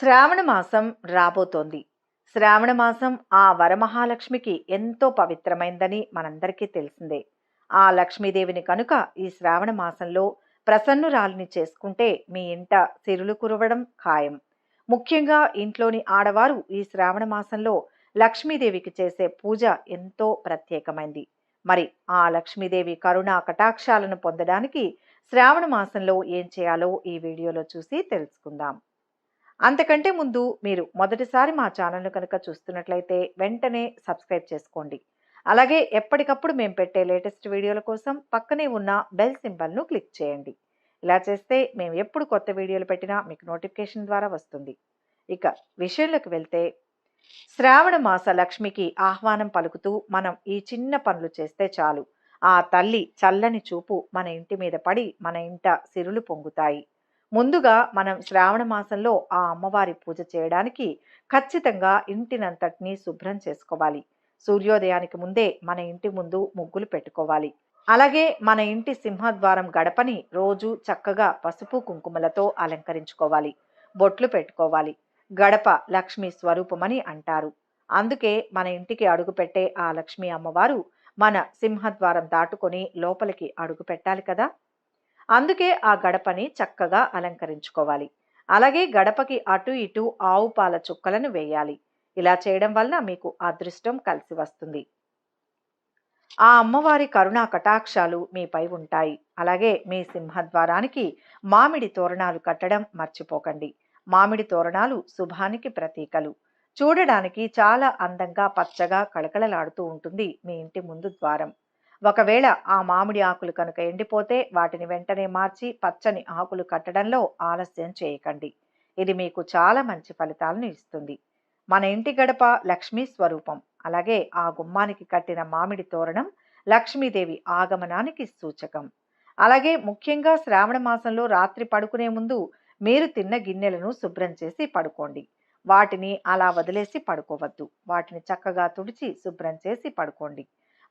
శ్రావణ మాసం రాబోతోంది. శ్రావణ మాసం ఆ వరమహాలక్ష్మికి ఎంతో పవిత్రమైందని మనందరికీ తెలిసిందే. ఆ లక్ష్మీదేవిని కనుక ఈ శ్రావణ మాసంలో ప్రసన్నురాలిని చేసుకుంటే మీ ఇంట సిరులు కురవడం ఖాయం. ముఖ్యంగా ఇంట్లోని ఆడవారు ఈ శ్రావణ మాసంలో లక్ష్మీదేవికి చేసే పూజ ఎంతో ప్రత్యేకమైంది. మరి ఆ లక్ష్మీదేవి కరుణా కటాక్షాలను పొందడానికి శ్రావణ మాసంలో ఏం చేయాలో ఈ వీడియోలో చూసి తెలుసుకుందాం. అంతకంటే ముందు మీరు మొదటిసారి మా ఛానల్ను కనుక చూస్తున్నట్లయితే వెంటనే సబ్స్క్రైబ్ చేసుకోండి. అలాగే ఎప్పటికప్పుడు మేము పెట్టే లేటెస్ట్ వీడియోల కోసం పక్కనే ఉన్న బెల్ సింబల్ను క్లిక్ చేయండి. ఇలా చేస్తే మేము ఎప్పుడు కొత్త వీడియోలు పెట్టినా మీకు నోటిఫికేషన్ ద్వారా వస్తుంది. ఇక విషయంలోకి వెళ్తే శ్రావణ మాస లక్ష్మికి ఆహ్వానం పలుకుతూ మనం ఈ చిన్న పనులు చేస్తే చాలు. ఆ తల్లి చల్లని చూపు మన ఇంటి మీద పడి మన ఇంట సిరులు పొంగుతాయి. ముందుగా మనం శ్రావణ మాసంలో ఆ అమ్మవారి పూజ చేయడానికి ఖచ్చితంగా ఇంటినంతటినీ శుభ్రం చేసుకోవాలి. సూర్యోదయానికి ముందే మన ఇంటి ముందు ముగ్గులు పెట్టుకోవాలి. అలాగే మన ఇంటి సింహద్వారం గడపని రోజు చక్కగా పసుపు కుంకుమలతో అలంకరించుకోవాలి. బొట్లు పెట్టుకోవాలి. గడప లక్ష్మి స్వరూపమని అంటారు. అందుకే మన ఇంటికి అడుగుపెట్టే ఆ లక్ష్మీ అమ్మవారు మన సింహద్వారం దాటుకొని లోపలికి అడుగు పెట్టాలి కదా? అందుకే ఆ గడపని చక్కగా అలంకరించుకోవాలి. అలాగే గడపకి అటు ఇటు ఆవు పాల చుక్కలను వేయాలి. ఇలా చేయడం వల్ల మీకు అదృష్టం కలిసి వస్తుంది. ఆ అమ్మవారి కరుణా కటాక్షాలు మీపై ఉంటాయి. అలాగే మీ సింహద్వారానికి మామిడి తోరణాలు కట్టడం మర్చిపోకండి. మామిడి తోరణాలు శుభానికి ప్రతీకలు. చూడడానికి చాలా అందంగా పచ్చగా కళకళలాడుతూ ఉంటుంది మీ ఇంటి ముందు ద్వారం. ఒకవేళ ఆ మామిడి ఆకులు కనుక ఎండిపోతే వాటిని వెంటనే మార్చి పచ్చని ఆకులు కట్టడంలో ఆలస్యం చేయకండి. ఇది మీకు చాలా మంచి ఫలితాలను ఇస్తుంది. మన ఇంటి గడప లక్ష్మీ స్వరూపం. అలాగే ఆ గుమ్మానికి కట్టిన మామిడి తోరణం లక్ష్మీదేవి ఆగమనానికి సూచకం. అలాగే ముఖ్యంగా శ్రావణ మాసంలో రాత్రి పడుకునే ముందు మీరు తిన్న గిన్నెలను శుభ్రం చేసి పడుకోండి. వాటిని అలా వదిలేసి పడుకోవద్దు. వాటిని చక్కగా తుడిచి శుభ్రం చేసి పడుకోండి.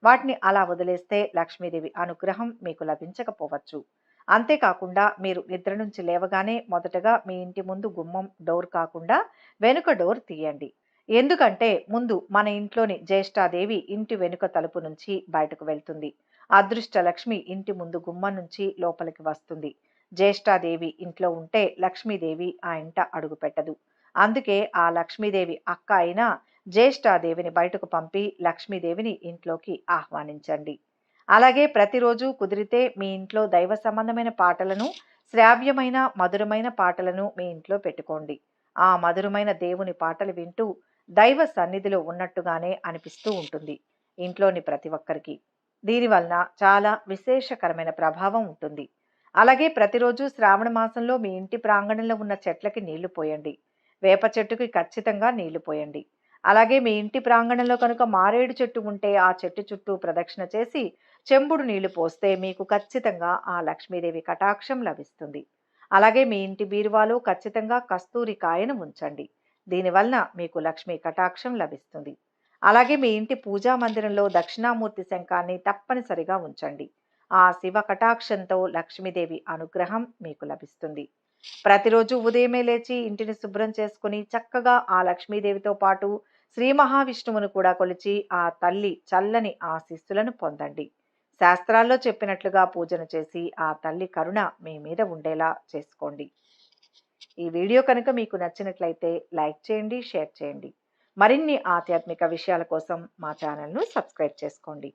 వాటిని అలా వదిలేస్తే లక్ష్మీదేవి అనుగ్రహం మీకు లభించకపోవచ్చు. అంతేకాకుండా మీరు నిద్ర నుంచి లేవగానే మొదటగా మీ ఇంటి ముందు గుమ్మం డోర్ కాకుండా వెనుక డోర్ తీయండి. ఎందుకంటే ముందు మన ఇంట్లోని జ్యేష్ఠాదేవి ఇంటి వెనుక తలుపు నుంచి బయటకు వెళ్తుంది. అదృష్ట లక్ష్మి ఇంటి ముందు గుమ్మం నుంచి లోపలికి వస్తుంది. జ్యేష్ఠాదేవి ఇంట్లో ఉంటే లక్ష్మీదేవి ఆ ఇంట అడుగుపెట్టదు. అందుకే ఆ లక్ష్మీదేవి అక్క అయినా జ్యేష్ఠాదేవిని బయటకు పంపి లక్ష్మీదేవిని ఇంట్లోకి ఆహ్వానించండి. అలాగే ప్రతిరోజు కుదిరితే మీ ఇంట్లో దైవ సంబంధమైన పాటలను శ్రావ్యమైన మధురమైన పాటలను మీ ఇంట్లో పెట్టుకోండి. ఆ మధురమైన దేవుని పాటలు వింటూ దైవ సన్నిధిలో ఉన్నట్టుగానే అనిపిస్తూ ఉంటుంది ఇంట్లోని ప్రతి ఒక్కరికి. దీనివలన చాలా విశేషకరమైన ప్రభావం ఉంటుంది. అలాగే ప్రతిరోజు శ్రావణ మాసంలో మీ ఇంటి ప్రాంగణంలో ఉన్న చెట్లకి నీళ్ళు పోయండి. వేప చెట్టుకి ఖచ్చితంగా నీళ్ళు పోయండి. అలాగే మీ ఇంటి ప్రాంగణంలో కనుక మారేడు చెట్టు ఉంటే ఆ చెట్టు చుట్టూ ప్రదక్షిణ చేసి చెంబుడు నీళ్ళు పోస్తే మీకు ఖచ్చితంగా ఆ లక్ష్మీదేవి కటాక్షం లభిస్తుంది. అలాగే మీ ఇంటి బీరువాలో ఖచ్చితంగా కస్తూరి కాయను ఉంచండి దీనివలన మీకు లక్ష్మీ కటాక్షం లభిస్తుంది. అలాగే మీ ఇంటి పూజా మందిరంలో దక్షిణామూర్తి శంఖాన్ని తప్పనిసరిగా ఉంచండి. ఆ శివ కటాక్షంతో లక్ష్మీదేవి అనుగ్రహం మీకు లభిస్తుంది. ప్రతిరోజు ఉదయమే లేచి ఇంటిని శుభ్రం చేసుకుని చక్కగా ఆ లక్ష్మీదేవితో పాటు శ్రీ మహావిష్ణువును కూడా కొలిచి ఆ తల్లి చల్లని ఆశీస్సులను పొందండి. శాస్త్రాల్లో చెప్పినట్లుగా పూజను చేసి ఆ తల్లి కరుణ మీ మీద ఉండేలా చేసుకోండి. ఈ వీడియో కనుక మీకు నచ్చినట్లయితే లైక్ చేయండి షేర్ చేయండి. మరిన్ని ఆధ్యాత్మిక విషయాల కోసం మా ఛానల్ను సబ్స్క్రైబ్ చేసుకోండి.